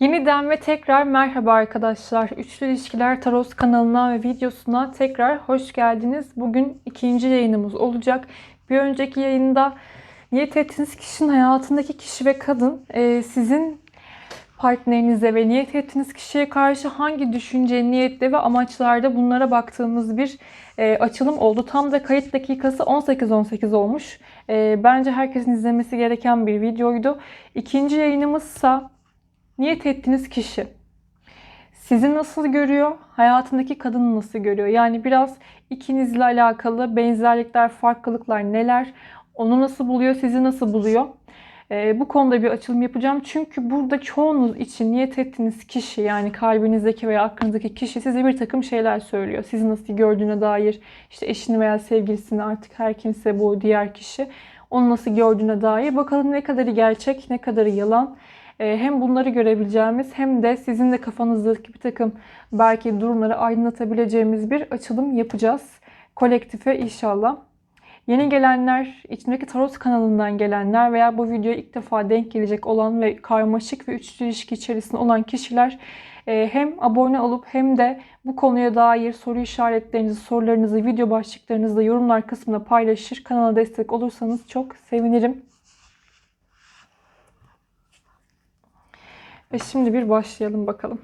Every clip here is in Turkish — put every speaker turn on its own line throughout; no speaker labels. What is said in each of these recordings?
Yeniden ve tekrar merhaba arkadaşlar. Üçlü İlişkiler Tarot kanalına ve videosuna tekrar hoş geldiniz. Bugün ikinci yayınımız olacak. Bir önceki yayında niyet ettiğiniz kişinin hayatındaki kişi ve kadın e, sizin partnerinize ve niyet ettiğiniz kişiye karşı hangi düşünce, niyette ve amaçlarda bunlara baktığımız bir e, açılım oldu. Tam da kayıt dakikası 18-18 olmuş. E, bence herkesin izlemesi gereken bir videoydu. İkinci yayınımızsa niyet ettiğiniz kişi sizi nasıl görüyor, hayatındaki kadını nasıl görüyor? Yani biraz ikinizle alakalı benzerlikler, farklılıklar neler, onu nasıl buluyor, sizi nasıl buluyor? Ee, bu konuda bir açılım yapacağım. Çünkü burada çoğunuz için niyet ettiğiniz kişi yani kalbinizdeki veya aklınızdaki kişi size bir takım şeyler söylüyor. Sizi nasıl gördüğüne dair, işte eşini veya sevgilisini artık her kimse bu diğer kişi onu nasıl gördüğüne dair. Bakalım ne kadarı gerçek, ne kadarı yalan. Ee, hem bunları görebileceğimiz hem de sizin de kafanızdaki bir takım belki durumları aydınlatabileceğimiz bir açılım yapacağız. Kolektife inşallah. Yeni gelenler, içindeki tarot kanalından gelenler veya bu videoya ilk defa denk gelecek olan ve karmaşık ve üçlü ilişki içerisinde olan kişiler e, hem abone olup hem de bu konuya dair soru işaretlerinizi, sorularınızı video başlıklarınızı yorumlar kısmına paylaşır. Kanala destek olursanız çok sevinirim. Ve şimdi bir başlayalım bakalım.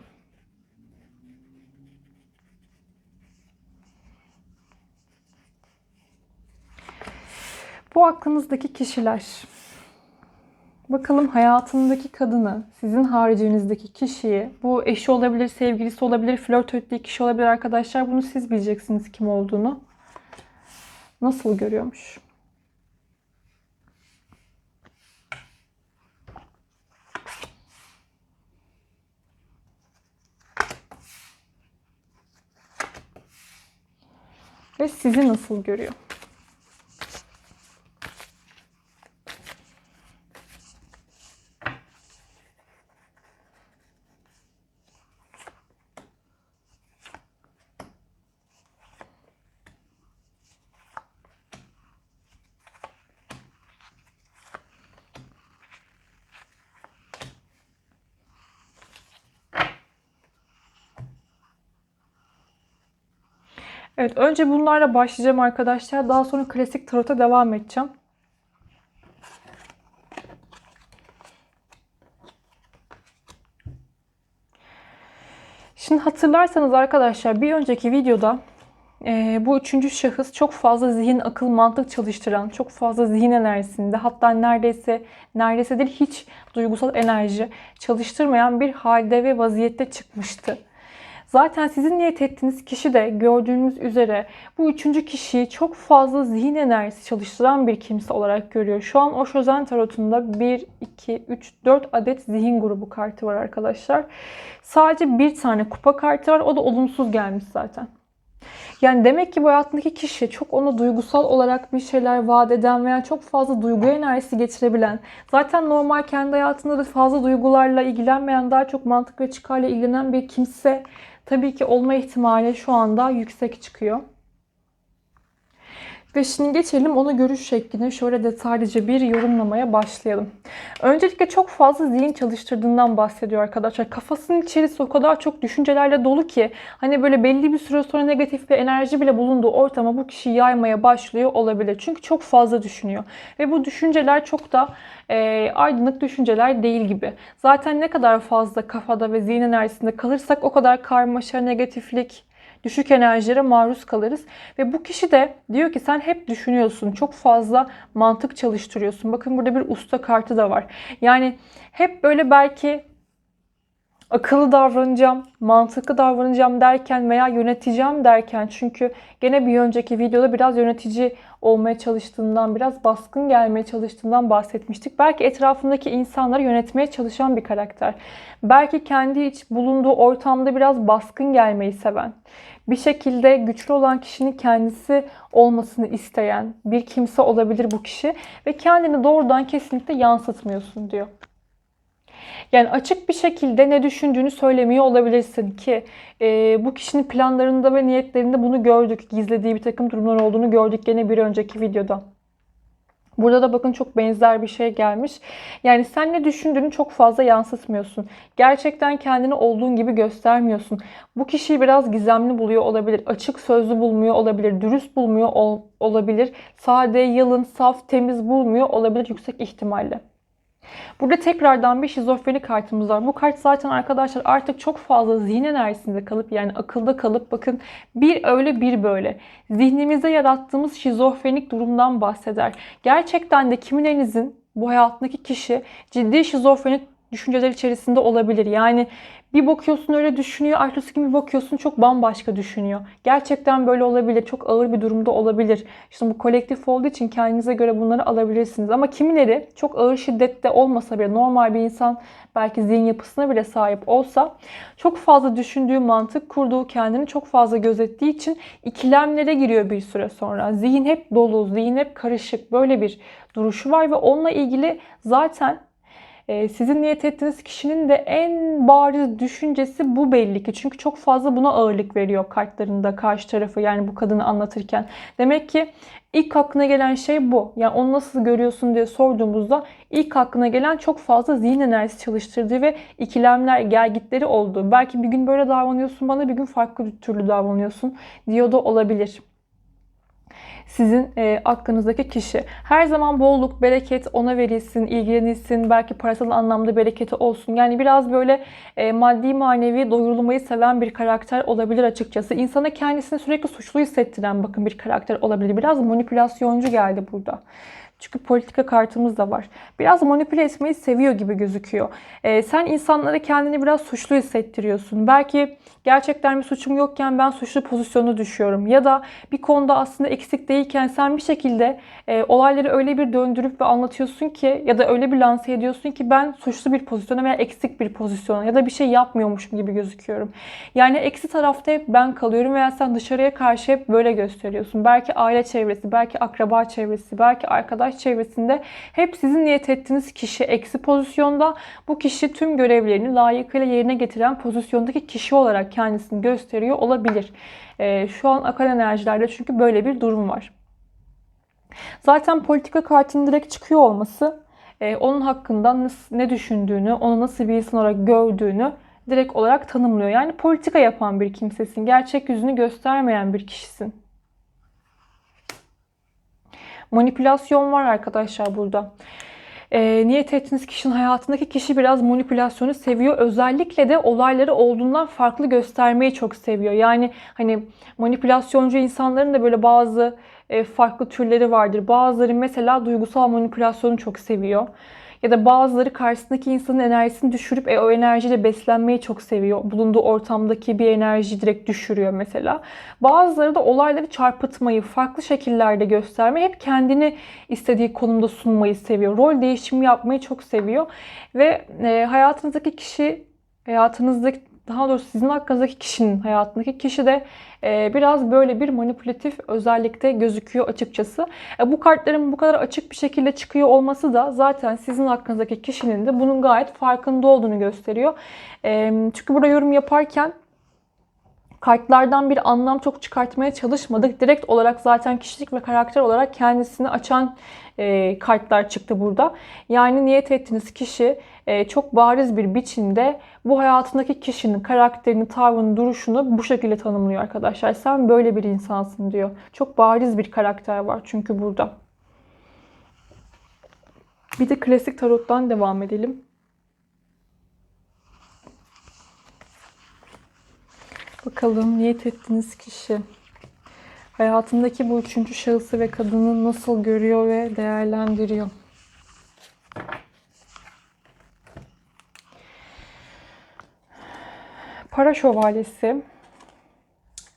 Bu aklınızdaki kişiler. Bakalım hayatındaki kadını, sizin haricinizdeki kişiyi, bu eşi olabilir, sevgilisi olabilir, flört ettiği kişi olabilir arkadaşlar. Bunu siz bileceksiniz kim olduğunu. Nasıl görüyormuş? Ve sizi nasıl görüyor? Evet, önce bunlarla başlayacağım arkadaşlar. Daha sonra klasik tarota devam edeceğim. Şimdi hatırlarsanız arkadaşlar bir önceki videoda e, bu üçüncü şahıs çok fazla zihin, akıl, mantık çalıştıran, çok fazla zihin enerjisinde hatta neredeyse neredeyse değil hiç duygusal enerji çalıştırmayan bir halde ve vaziyette çıkmıştı. Zaten sizin niyet ettiğiniz kişi de gördüğünüz üzere bu üçüncü kişiyi çok fazla zihin enerjisi çalıştıran bir kimse olarak görüyor. Şu an o Şözen Tarot'unda 1, 2, 3, 4 adet zihin grubu kartı var arkadaşlar. Sadece bir tane kupa kartı var. O da olumsuz gelmiş zaten. Yani demek ki bu hayatındaki kişi çok ona duygusal olarak bir şeyler vaat eden veya çok fazla duygu enerjisi getirebilen, zaten normal kendi hayatında da fazla duygularla ilgilenmeyen, daha çok mantık ve çıkarla ilgilenen bir kimse tabii ki olma ihtimali şu anda yüksek çıkıyor. Ve şimdi geçelim onu görüş şekline şöyle detaylıca bir yorumlamaya başlayalım. Öncelikle çok fazla zihin çalıştırdığından bahsediyor arkadaşlar. Kafasının içerisi o kadar çok düşüncelerle dolu ki hani böyle belli bir süre sonra negatif bir enerji bile bulunduğu ortama bu kişi yaymaya başlıyor olabilir. Çünkü çok fazla düşünüyor. Ve bu düşünceler çok da e, aydınlık düşünceler değil gibi. Zaten ne kadar fazla kafada ve zihin enerjisinde kalırsak o kadar karmaşa, negatiflik, düşük enerjilere maruz kalırız. Ve bu kişi de diyor ki sen hep düşünüyorsun. Çok fazla mantık çalıştırıyorsun. Bakın burada bir usta kartı da var. Yani hep böyle belki akıllı davranacağım, mantıklı davranacağım derken veya yöneteceğim derken çünkü gene bir önceki videoda biraz yönetici olmaya çalıştığından, biraz baskın gelmeye çalıştığından bahsetmiştik. Belki etrafındaki insanları yönetmeye çalışan bir karakter. Belki kendi iç bulunduğu ortamda biraz baskın gelmeyi seven, bir şekilde güçlü olan kişinin kendisi olmasını isteyen bir kimse olabilir bu kişi ve kendini doğrudan kesinlikle yansıtmıyorsun diyor. Yani açık bir şekilde ne düşündüğünü söylemiyor olabilirsin ki e, bu kişinin planlarında ve niyetlerinde bunu gördük. Gizlediği bir takım durumlar olduğunu gördük gene bir önceki videoda. Burada da bakın çok benzer bir şey gelmiş. Yani sen ne düşündüğünü çok fazla yansıtmıyorsun. Gerçekten kendini olduğun gibi göstermiyorsun. Bu kişiyi biraz gizemli buluyor olabilir. Açık sözlü bulmuyor olabilir. Dürüst bulmuyor ol- olabilir. Sade, yalın, saf, temiz bulmuyor olabilir yüksek ihtimalle. Burada tekrardan bir şizofreni kartımız var. Bu kart zaten arkadaşlar artık çok fazla zihin enerjisinde kalıp yani akılda kalıp bakın bir öyle bir böyle. Zihnimizde yarattığımız şizofrenik durumdan bahseder. Gerçekten de kimilerinizin bu hayatındaki kişi ciddi şizofrenik düşünceler içerisinde olabilir. Yani bir bakıyorsun öyle düşünüyor, ertesi gün bir bakıyorsun çok bambaşka düşünüyor. Gerçekten böyle olabilir, çok ağır bir durumda olabilir. İşte bu kolektif olduğu için kendinize göre bunları alabilirsiniz. Ama kimileri çok ağır şiddette olmasa bile normal bir insan belki zihin yapısına bile sahip olsa çok fazla düşündüğü, mantık kurduğu, kendini çok fazla gözettiği için ikilemlere giriyor bir süre sonra. Zihin hep dolu, zihin hep karışık. Böyle bir duruşu var ve onunla ilgili zaten sizin niyet ettiğiniz kişinin de en bariz düşüncesi bu belli ki. Çünkü çok fazla buna ağırlık veriyor kartlarında karşı tarafı yani bu kadını anlatırken. Demek ki ilk aklına gelen şey bu. Yani onu nasıl görüyorsun diye sorduğumuzda ilk aklına gelen çok fazla zihin enerjisi çalıştırdığı ve ikilemler, gelgitleri olduğu. Belki bir gün böyle davranıyorsun bana bir gün farklı bir türlü davranıyorsun diyor da olabilir sizin e, aklınızdaki kişi. Her zaman bolluk, bereket ona verilsin, ilgilenilsin, belki parasal anlamda bereketi olsun. Yani biraz böyle e, maddi manevi doyurulmayı seven bir karakter olabilir açıkçası. İnsana kendisini sürekli suçlu hissettiren bakın bir karakter olabilir. Biraz manipülasyoncu geldi burada. Çünkü politika kartımız da var. Biraz manipüle etmeyi seviyor gibi gözüküyor. Ee, sen insanlara kendini biraz suçlu hissettiriyorsun. Belki gerçekten bir suçum yokken ben suçlu pozisyonu düşüyorum. Ya da bir konuda aslında eksik değilken sen bir şekilde e, olayları öyle bir döndürüp ve anlatıyorsun ki ya da öyle bir lanse ediyorsun ki ben suçlu bir pozisyona veya eksik bir pozisyona ya da bir şey yapmıyormuşum gibi gözüküyorum. Yani eksi tarafta hep ben kalıyorum veya sen dışarıya karşı hep böyle gösteriyorsun. Belki aile çevresi, belki akraba çevresi, belki arkadaş çevresinde hep sizin niyet ettiğiniz kişi eksi pozisyonda. Bu kişi tüm görevlerini layıkıyla yerine getiren pozisyondaki kişi olarak kendisini gösteriyor olabilir. Ee, şu an akal enerjilerde çünkü böyle bir durum var. Zaten politika kartının direkt çıkıyor olması e, onun hakkında ne düşündüğünü, onu nasıl bir insan olarak gördüğünü direkt olarak tanımlıyor. Yani politika yapan bir kimsesin. Gerçek yüzünü göstermeyen bir kişisin. Manipülasyon var arkadaşlar burada. E, niyet ettiğiniz kişinin hayatındaki kişi biraz manipülasyonu seviyor. Özellikle de olayları olduğundan farklı göstermeyi çok seviyor. Yani hani manipülasyoncu insanların da böyle bazı farklı türleri vardır. Bazıları mesela duygusal manipülasyonu çok seviyor. Ya da bazıları karşısındaki insanın enerjisini düşürüp e, o enerjiyle beslenmeyi çok seviyor. Bulunduğu ortamdaki bir enerji direkt düşürüyor mesela. Bazıları da olayları çarpıtmayı, farklı şekillerde göstermeyi, hep kendini istediği konumda sunmayı seviyor. Rol değişimi yapmayı çok seviyor. Ve e, hayatınızdaki kişi, hayatınızdaki daha doğrusu sizin hakkınızdaki kişinin hayatındaki kişi de e, biraz böyle bir manipülatif özellikte gözüküyor açıkçası. E, bu kartların bu kadar açık bir şekilde çıkıyor olması da zaten sizin hakkınızdaki kişinin de bunun gayet farkında olduğunu gösteriyor. E, çünkü burada yorum yaparken kartlardan bir anlam çok çıkartmaya çalışmadık. Direkt olarak zaten kişilik ve karakter olarak kendisini açan e, kartlar çıktı burada. Yani niyet ettiğiniz kişi e, çok bariz bir biçimde bu hayatındaki kişinin karakterini, tavrını, duruşunu bu şekilde tanımlıyor arkadaşlar. Sen böyle bir insansın diyor. Çok bariz bir karakter var çünkü burada. Bir de klasik tarottan devam edelim. Bakalım niyet ettiğiniz kişi hayatındaki bu üçüncü şahısı ve kadını nasıl görüyor ve değerlendiriyor? Para şövalyesi,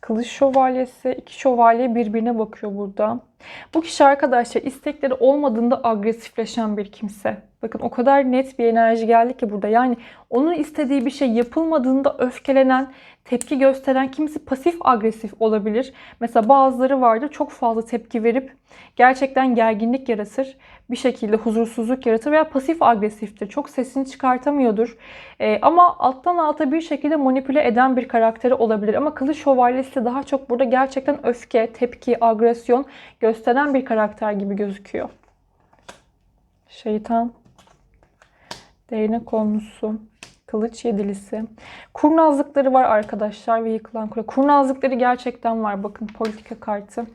kılıç şövalyesi, iki şövalye birbirine bakıyor burada. Bu kişi arkadaşlar istekleri olmadığında agresifleşen bir kimse. Bakın o kadar net bir enerji geldi ki burada. Yani onun istediği bir şey yapılmadığında öfkelenen, tepki gösteren kimisi pasif agresif olabilir. Mesela bazıları vardır çok fazla tepki verip gerçekten gerginlik yaratır. Bir şekilde huzursuzluk yaratır veya pasif agresiftir. Çok sesini çıkartamıyordur. Ee, ama alttan alta bir şekilde manipüle eden bir karakteri olabilir. Ama kılıç şövalyesi daha çok burada gerçekten öfke, tepki, agresyon gösteren bir karakter gibi gözüküyor. Şeytan. Değnek konusu. Kılıç yedilisi. Kurnazlıkları var arkadaşlar ve yıkılan kule. Kurnazlıkları gerçekten var. Bakın politika kartı.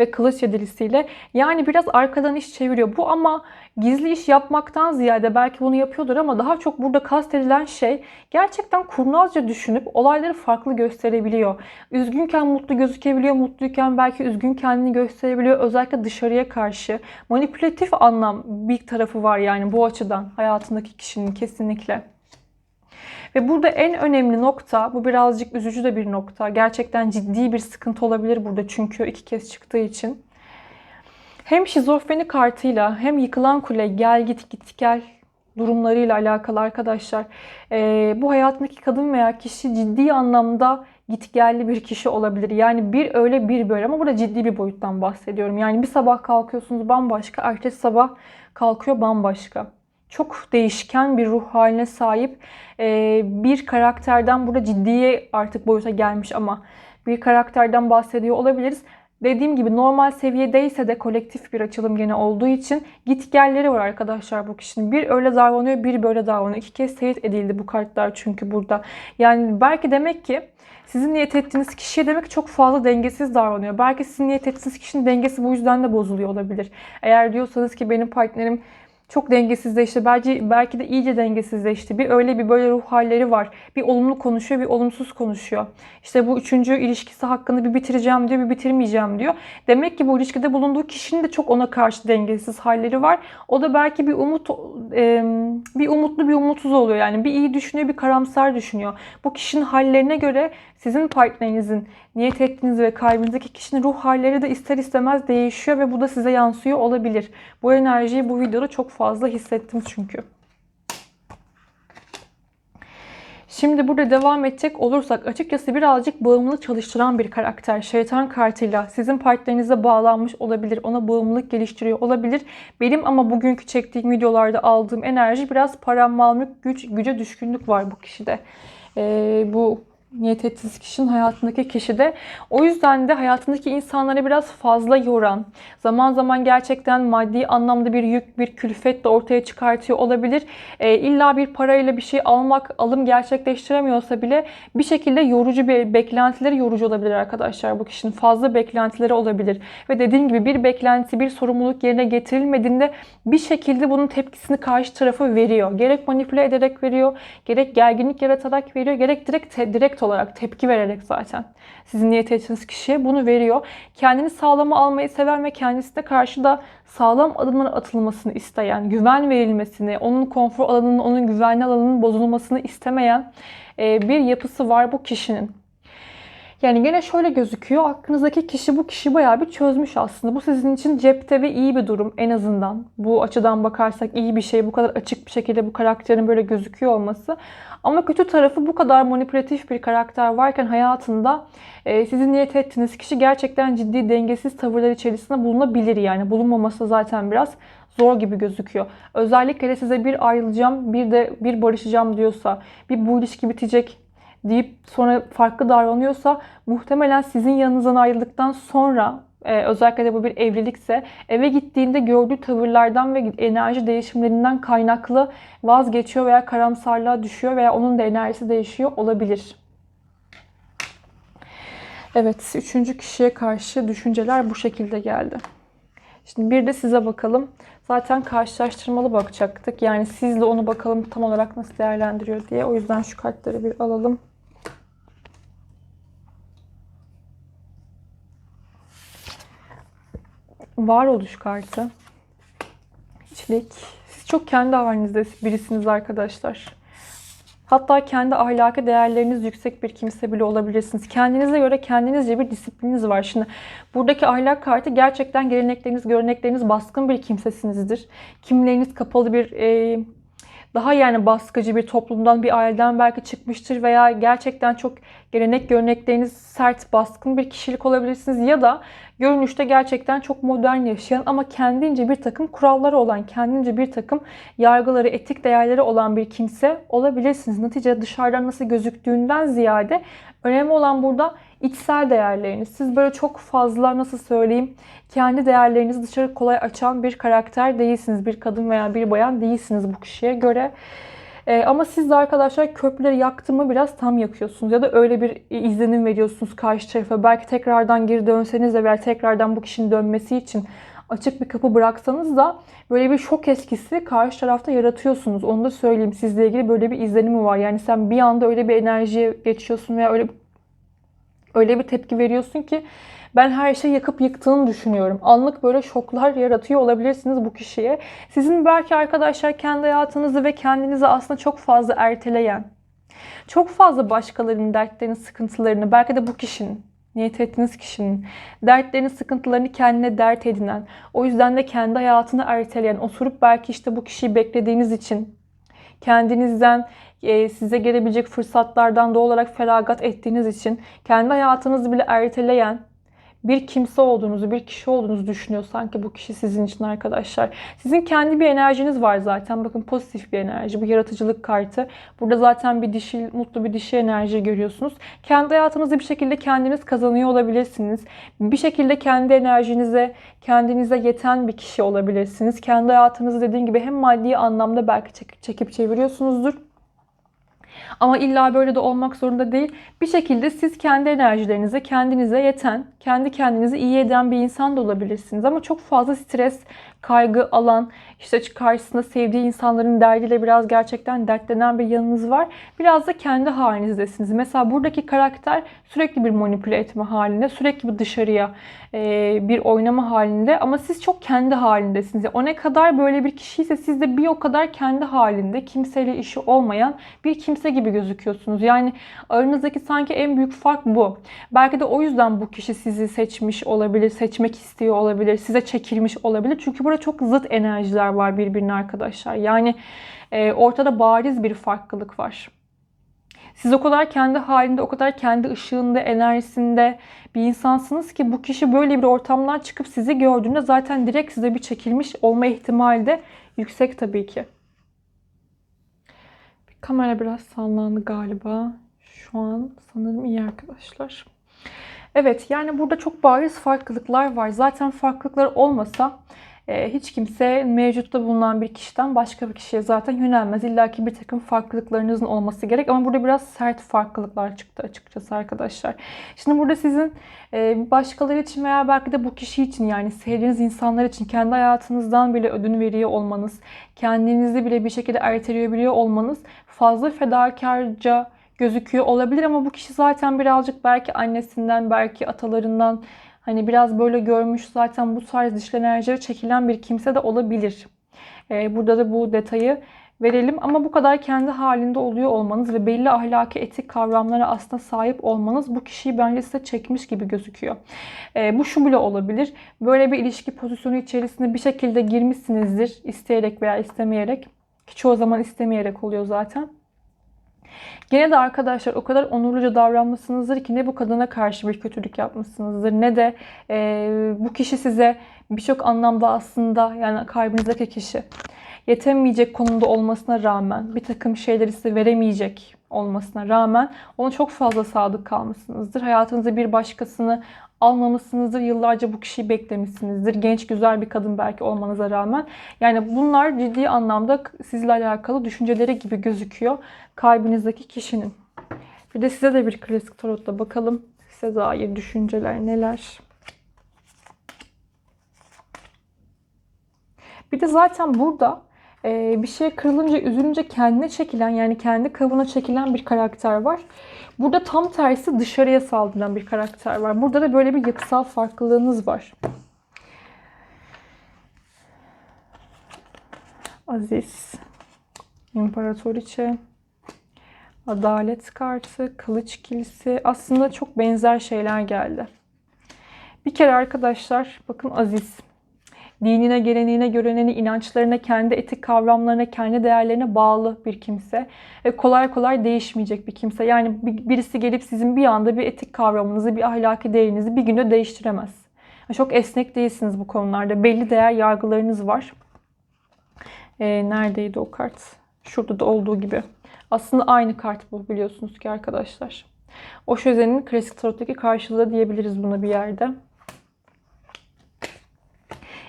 Ve kılıç yedilisiyle. Yani biraz arkadan iş çeviriyor. Bu ama gizli iş yapmaktan ziyade belki bunu yapıyordur ama daha çok burada kastedilen şey gerçekten kurnazca düşünüp olayları farklı gösterebiliyor. Üzgünken mutlu gözükebiliyor, mutluyken belki üzgün kendini gösterebiliyor. Özellikle dışarıya karşı manipülatif anlam bir tarafı var yani bu açıdan hayatındaki kişinin kesinlikle. Ve burada en önemli nokta, bu birazcık üzücü de bir nokta. Gerçekten ciddi bir sıkıntı olabilir burada çünkü iki kez çıktığı için. Hem şizofreni kartıyla hem yıkılan kule gel git git gel durumlarıyla alakalı arkadaşlar. Ee, bu hayatındaki kadın veya kişi ciddi anlamda gitgelli bir kişi olabilir. Yani bir öyle bir böyle ama burada ciddi bir boyuttan bahsediyorum. Yani bir sabah kalkıyorsunuz bambaşka, ertesi sabah kalkıyor bambaşka çok değişken bir ruh haline sahip e, bir karakterden burada ciddiye artık boyuta gelmiş ama bir karakterden bahsediyor olabiliriz. Dediğim gibi normal seviyedeyse de kolektif bir açılım gene olduğu için gitgelleri var arkadaşlar bu kişinin. Bir öyle davranıyor, bir böyle davranıyor. İki kez teyit edildi bu kartlar çünkü burada. Yani belki demek ki sizin niyet ettiğiniz kişiye demek çok fazla dengesiz davranıyor. Belki sizin niyet ettiğiniz kişinin dengesi bu yüzden de bozuluyor olabilir. Eğer diyorsanız ki benim partnerim çok dengesizleşti. Belki belki de iyice dengesizleşti. Bir öyle bir böyle ruh halleri var. Bir olumlu konuşuyor, bir olumsuz konuşuyor. İşte bu üçüncü ilişkisi hakkında bir bitireceğim diyor, bir bitirmeyeceğim diyor. Demek ki bu ilişkide bulunduğu kişinin de çok ona karşı dengesiz halleri var. O da belki bir umut bir umutlu bir umutsuz oluyor. Yani bir iyi düşünüyor, bir karamsar düşünüyor. Bu kişinin hallerine göre sizin partnerinizin niyet ettiğiniz ve kalbinizdeki kişinin ruh halleri de ister istemez değişiyor ve bu da size yansıyor olabilir. Bu enerjiyi bu videoda çok fazla hissettim çünkü. Şimdi burada devam edecek olursak açıkçası birazcık bağımlılık çalıştıran bir karakter. Şeytan kartıyla sizin partnerinize bağlanmış olabilir. Ona bağımlılık geliştiriyor olabilir. Benim ama bugünkü çektiğim videolarda aldığım enerji biraz para, mal, mülk, güç, güce düşkünlük var bu kişide. Ee, bu niyet ettiğiniz kişinin hayatındaki kişi de. O yüzden de hayatındaki insanları biraz fazla yoran, zaman zaman gerçekten maddi anlamda bir yük, bir külfet de ortaya çıkartıyor olabilir. E, illa bir parayla bir şey almak, alım gerçekleştiremiyorsa bile bir şekilde yorucu bir beklentileri yorucu olabilir arkadaşlar bu kişinin. Fazla beklentileri olabilir. Ve dediğim gibi bir beklenti, bir sorumluluk yerine getirilmediğinde bir şekilde bunun tepkisini karşı tarafı veriyor. Gerek manipüle ederek veriyor, gerek gerginlik yaratarak veriyor, gerek direkt direkt olarak tepki vererek zaten sizin niyet ettiğiniz kişiye bunu veriyor. Kendini sağlama almayı seven ve kendisine karşı da sağlam adımlar atılmasını isteyen, güven verilmesini, onun konfor alanının, onun güvenli alanının bozulmasını istemeyen e, bir yapısı var bu kişinin. Yani gene şöyle gözüküyor. Aklınızdaki kişi bu kişi bayağı bir çözmüş aslında. Bu sizin için cepte ve iyi bir durum en azından. Bu açıdan bakarsak iyi bir şey. Bu kadar açık bir şekilde bu karakterin böyle gözüküyor olması. Ama kötü tarafı bu kadar manipülatif bir karakter varken hayatında e, sizin niyet ettiğiniz kişi gerçekten ciddi dengesiz tavırlar içerisinde bulunabilir yani. Bulunmaması zaten biraz zor gibi gözüküyor. Özellikle size bir ayrılacağım, bir de bir barışacağım diyorsa, bir bu ilişki bitecek deyip sonra farklı davranıyorsa muhtemelen sizin yanınızdan ayrıldıktan sonra ee, özellikle de bu bir evlilikse eve gittiğinde gördüğü tavırlardan ve enerji değişimlerinden kaynaklı vazgeçiyor veya karamsarlığa düşüyor veya onun da enerjisi değişiyor olabilir. Evet, üçüncü kişiye karşı düşünceler bu şekilde geldi. Şimdi bir de size bakalım. Zaten karşılaştırmalı bakacaktık. Yani sizle onu bakalım tam olarak nasıl değerlendiriyor diye. O yüzden şu kartları bir alalım. Varoluş kartı. Hiçlik. Siz çok kendi halinizde birisiniz arkadaşlar. Hatta kendi ahlaki değerleriniz yüksek bir kimse bile olabilirsiniz. Kendinize göre kendinizce bir disiplininiz var. Şimdi buradaki ahlak kartı gerçekten gelenekleriniz, görenekleriniz baskın bir kimsesinizdir. Kimliğiniz kapalı bir e, daha yani baskıcı bir toplumdan, bir aileden belki çıkmıştır veya gerçekten çok gelenek görenekleriniz sert, baskın bir kişilik olabilirsiniz ya da görünüşte gerçekten çok modern yaşayan ama kendince bir takım kuralları olan, kendince bir takım yargıları, etik değerleri olan bir kimse olabilirsiniz. Neticede dışarıdan nasıl gözüktüğünden ziyade Önemli olan burada içsel değerleriniz. Siz böyle çok fazla nasıl söyleyeyim kendi değerlerinizi dışarı kolay açan bir karakter değilsiniz. Bir kadın veya bir bayan değilsiniz bu kişiye göre. Ee, ama siz de arkadaşlar köprüleri yaktı mı biraz tam yakıyorsunuz. Ya da öyle bir izlenim veriyorsunuz karşı tarafa. Belki tekrardan geri dönseniz de veya tekrardan bu kişinin dönmesi için açık bir kapı bıraksanız da böyle bir şok etkisi karşı tarafta yaratıyorsunuz. Onu da söyleyeyim. Sizle ilgili böyle bir izlenimi var. Yani sen bir anda öyle bir enerjiye geçiyorsun veya öyle öyle bir tepki veriyorsun ki ben her şeyi yakıp yıktığını düşünüyorum. Anlık böyle şoklar yaratıyor olabilirsiniz bu kişiye. Sizin belki arkadaşlar kendi hayatınızı ve kendinizi aslında çok fazla erteleyen, çok fazla başkalarının dertlerini, sıkıntılarını, belki de bu kişinin, niyet ettiğiniz kişinin dertlerini, sıkıntılarını kendine dert edinen, o yüzden de kendi hayatını erteleyen, oturup belki işte bu kişiyi beklediğiniz için kendinizden e, size gelebilecek fırsatlardan doğal olarak feragat ettiğiniz için kendi hayatınızı bile erteleyen bir kimse olduğunuzu, bir kişi olduğunuzu düşünüyor sanki bu kişi sizin için arkadaşlar. Sizin kendi bir enerjiniz var zaten. Bakın pozitif bir enerji. Bu yaratıcılık kartı. Burada zaten bir dişi, mutlu bir dişi enerji görüyorsunuz. Kendi hayatınızı bir şekilde kendiniz kazanıyor olabilirsiniz. Bir şekilde kendi enerjinize, kendinize yeten bir kişi olabilirsiniz. Kendi hayatınızı dediğim gibi hem maddi anlamda belki çekip, çeviriyorsunuzdur ama illa böyle de olmak zorunda değil. Bir şekilde siz kendi enerjilerinize, kendinize yeten, kendi kendinizi iyi eden bir insan da olabilirsiniz. Ama çok fazla stres, kaygı alan, işte karşısında sevdiği insanların derdiyle biraz gerçekten dertlenen bir yanınız var. Biraz da kendi halinizdesiniz. Mesela buradaki karakter sürekli bir manipüle etme halinde, sürekli bir dışarıya bir oynama halinde ama siz çok kendi halindesiniz. O ne kadar böyle bir kişiyse siz de bir o kadar kendi halinde, kimseyle işi olmayan bir kimse gibi gözüküyorsunuz. Yani aranızdaki sanki en büyük fark bu. Belki de o yüzden bu kişi sizi seçmiş olabilir, seçmek istiyor olabilir, size çekilmiş olabilir. Çünkü burada çok zıt enerjiler var birbirine arkadaşlar. Yani e, ortada bariz bir farklılık var. Siz o kadar kendi halinde, o kadar kendi ışığında, enerjisinde bir insansınız ki bu kişi böyle bir ortamdan çıkıp sizi gördüğünde zaten direkt size bir çekilmiş olma ihtimali de yüksek tabii ki. Kamera biraz sallandı galiba. Şu an sanırım iyi arkadaşlar. Evet yani burada çok bariz farklılıklar var. Zaten farklılıklar olmasa hiç kimse mevcutta bulunan bir kişiden başka bir kişiye zaten yönelmez. İlla ki bir takım farklılıklarınızın olması gerek. Ama burada biraz sert farklılıklar çıktı açıkçası arkadaşlar. Şimdi burada sizin e, başkaları için veya belki de bu kişi için yani sevdiğiniz insanlar için kendi hayatınızdan bile ödün veriyor olmanız, kendinizi bile bir şekilde erteleyebiliyor olmanız fazla fedakarca gözüküyor olabilir ama bu kişi zaten birazcık belki annesinden, belki atalarından hani biraz böyle görmüş zaten bu tarz dişli enerjiye çekilen bir kimse de olabilir. Ee, burada da bu detayı verelim ama bu kadar kendi halinde oluyor olmanız ve belli ahlaki etik kavramlara aslında sahip olmanız bu kişiyi bence size çekmiş gibi gözüküyor. Ee, bu şu bile olabilir. Böyle bir ilişki pozisyonu içerisinde bir şekilde girmişsinizdir isteyerek veya istemeyerek. Ki çoğu zaman istemeyerek oluyor zaten. Gene de arkadaşlar o kadar onurluca davranmışsınızdır ki ne bu kadına karşı bir kötülük yapmışsınızdır ne de e, bu kişi size birçok anlamda aslında yani kalbinizdeki kişi yetemeyecek konumda olmasına rağmen bir takım şeyleri size veremeyecek olmasına rağmen ona çok fazla sadık kalmışsınızdır. Hayatınıza bir başkasını almamışsınızdır. Yıllarca bu kişiyi beklemişsinizdir. Genç güzel bir kadın belki olmanıza rağmen. Yani bunlar ciddi anlamda sizle alakalı düşünceleri gibi gözüküyor kalbinizdeki kişinin. Bir de size de bir klasik tarotla bakalım. Size dair düşünceler neler? Bir de zaten burada bir şey kırılınca, üzülünce kendine çekilen yani kendi kabuğuna çekilen bir karakter var. Burada tam tersi dışarıya saldıran bir karakter var. Burada da böyle bir yapısal farklılığınız var. Aziz, İmparatoriçe, Adalet kartı, Kılıç kilisi. Aslında çok benzer şeyler geldi. Bir kere arkadaşlar bakın Aziz dinine, geleneğine, görenene, inançlarına, kendi etik kavramlarına, kendi değerlerine bağlı bir kimse. Ve kolay kolay değişmeyecek bir kimse. Yani birisi gelip sizin bir anda bir etik kavramınızı, bir ahlaki değerinizi bir günde değiştiremez. Çok esnek değilsiniz bu konularda. Belli değer yargılarınız var. Ee, neredeydi o kart? Şurada da olduğu gibi. Aslında aynı kart bu biliyorsunuz ki arkadaşlar. O şözenin klasik tarottaki karşılığı diyebiliriz buna bir yerde.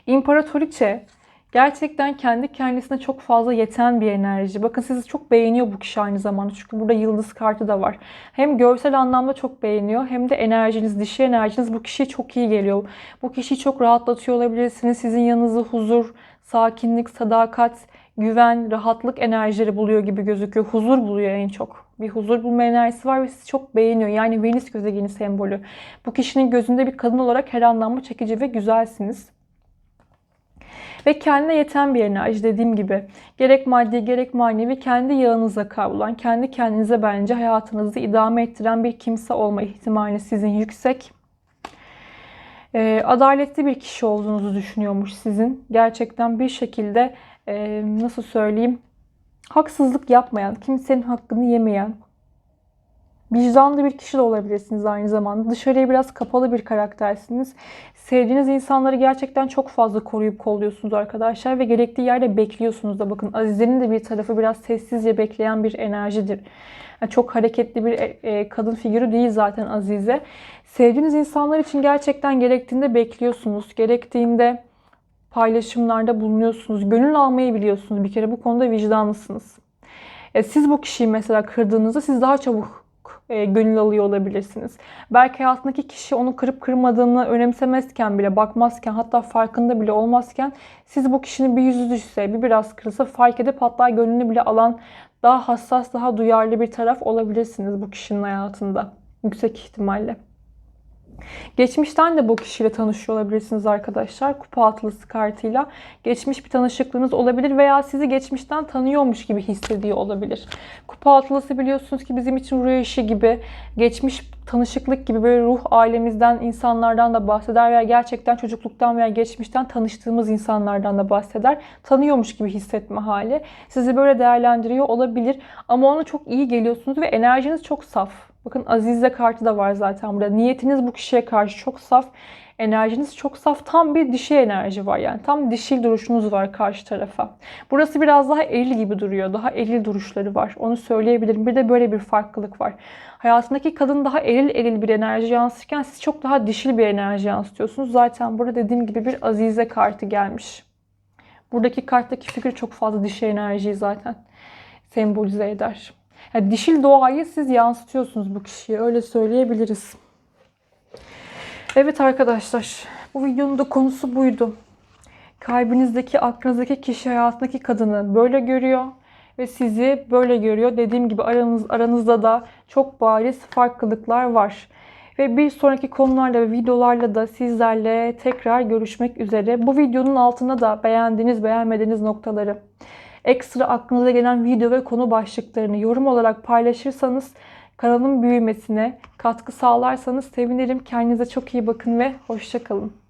İmparatoriçe gerçekten kendi kendisine çok fazla yeten bir enerji. Bakın sizi çok beğeniyor bu kişi aynı zamanda. Çünkü burada yıldız kartı da var. Hem görsel anlamda çok beğeniyor hem de enerjiniz, dişi enerjiniz bu kişiye çok iyi geliyor. Bu kişiyi çok rahatlatıyor olabilirsiniz. Sizin yanınızda huzur, sakinlik, sadakat, güven, rahatlık enerjileri buluyor gibi gözüküyor. Huzur buluyor en çok. Bir huzur bulma enerjisi var ve sizi çok beğeniyor. Yani Venüs gezegeni sembolü. Bu kişinin gözünde bir kadın olarak her anlamda çekici ve güzelsiniz. Ve kendine yeten bir enerji dediğim gibi. Gerek maddi gerek manevi kendi yağınıza kavrulan, kendi kendinize bence hayatınızı idame ettiren bir kimse olma ihtimali sizin yüksek. Ee, adaletli bir kişi olduğunuzu düşünüyormuş sizin. Gerçekten bir şekilde e, nasıl söyleyeyim haksızlık yapmayan, kimsenin hakkını yemeyen, vicdanlı bir kişi de olabilirsiniz aynı zamanda. Dışarıya biraz kapalı bir karaktersiniz. Sevdiğiniz insanları gerçekten çok fazla koruyup kolluyorsunuz arkadaşlar ve gerektiği yerde bekliyorsunuz da. Bakın Azize'nin de bir tarafı biraz sessizce bekleyen bir enerjidir. Yani çok hareketli bir e, kadın figürü değil zaten Azize. Sevdiğiniz insanlar için gerçekten gerektiğinde bekliyorsunuz. Gerektiğinde paylaşımlarda bulunuyorsunuz. Gönül almayı biliyorsunuz. Bir kere bu konuda vicdanlısınız. E, siz bu kişiyi mesela kırdığınızda siz daha çabuk e, gönül alıyor olabilirsiniz. Belki hayatındaki kişi onu kırıp kırmadığını önemsemezken bile, bakmazken, hatta farkında bile olmazken siz bu kişinin bir yüzü düşse, bir biraz kırılsa fark edip hatta gönlünü bile alan daha hassas, daha duyarlı bir taraf olabilirsiniz bu kişinin hayatında. Yüksek ihtimalle. Geçmişten de bu kişiyle tanışıyor olabilirsiniz arkadaşlar. Kupa atlısı kartıyla. Geçmiş bir tanışıklığınız olabilir veya sizi geçmişten tanıyormuş gibi hissediyor olabilir. Kupa atlısı biliyorsunuz ki bizim için rüya işi gibi, geçmiş tanışıklık gibi böyle ruh ailemizden, insanlardan da bahseder veya gerçekten çocukluktan veya geçmişten tanıştığımız insanlardan da bahseder. Tanıyormuş gibi hissetme hali. Sizi böyle değerlendiriyor olabilir ama ona çok iyi geliyorsunuz ve enerjiniz çok saf. Bakın Azize kartı da var zaten burada. Niyetiniz bu kişiye karşı çok saf. Enerjiniz çok saf. Tam bir dişi enerji var yani. Tam dişil duruşunuz var karşı tarafa. Burası biraz daha eril gibi duruyor. Daha eril duruşları var. Onu söyleyebilirim. Bir de böyle bir farklılık var. Hayatındaki kadın daha eril eril bir enerji yansıtırken siz çok daha dişil bir enerji yansıtıyorsunuz. Zaten burada dediğim gibi bir Azize kartı gelmiş. Buradaki karttaki figür çok fazla dişi enerjiyi zaten sembolize eder. Yani dişil doğayı siz yansıtıyorsunuz bu kişiye. Öyle söyleyebiliriz. Evet arkadaşlar. Bu videonun da konusu buydu. Kalbinizdeki, aklınızdaki kişi hayatındaki kadını böyle görüyor ve sizi böyle görüyor. Dediğim gibi aranız, aranızda da çok bariz farklılıklar var. Ve bir sonraki konularla ve videolarla da sizlerle tekrar görüşmek üzere. Bu videonun altına da beğendiğiniz, beğenmediğiniz noktaları, ekstra aklınıza gelen video ve konu başlıklarını yorum olarak paylaşırsanız kanalın büyümesine katkı sağlarsanız sevinirim. Kendinize çok iyi bakın ve hoşçakalın.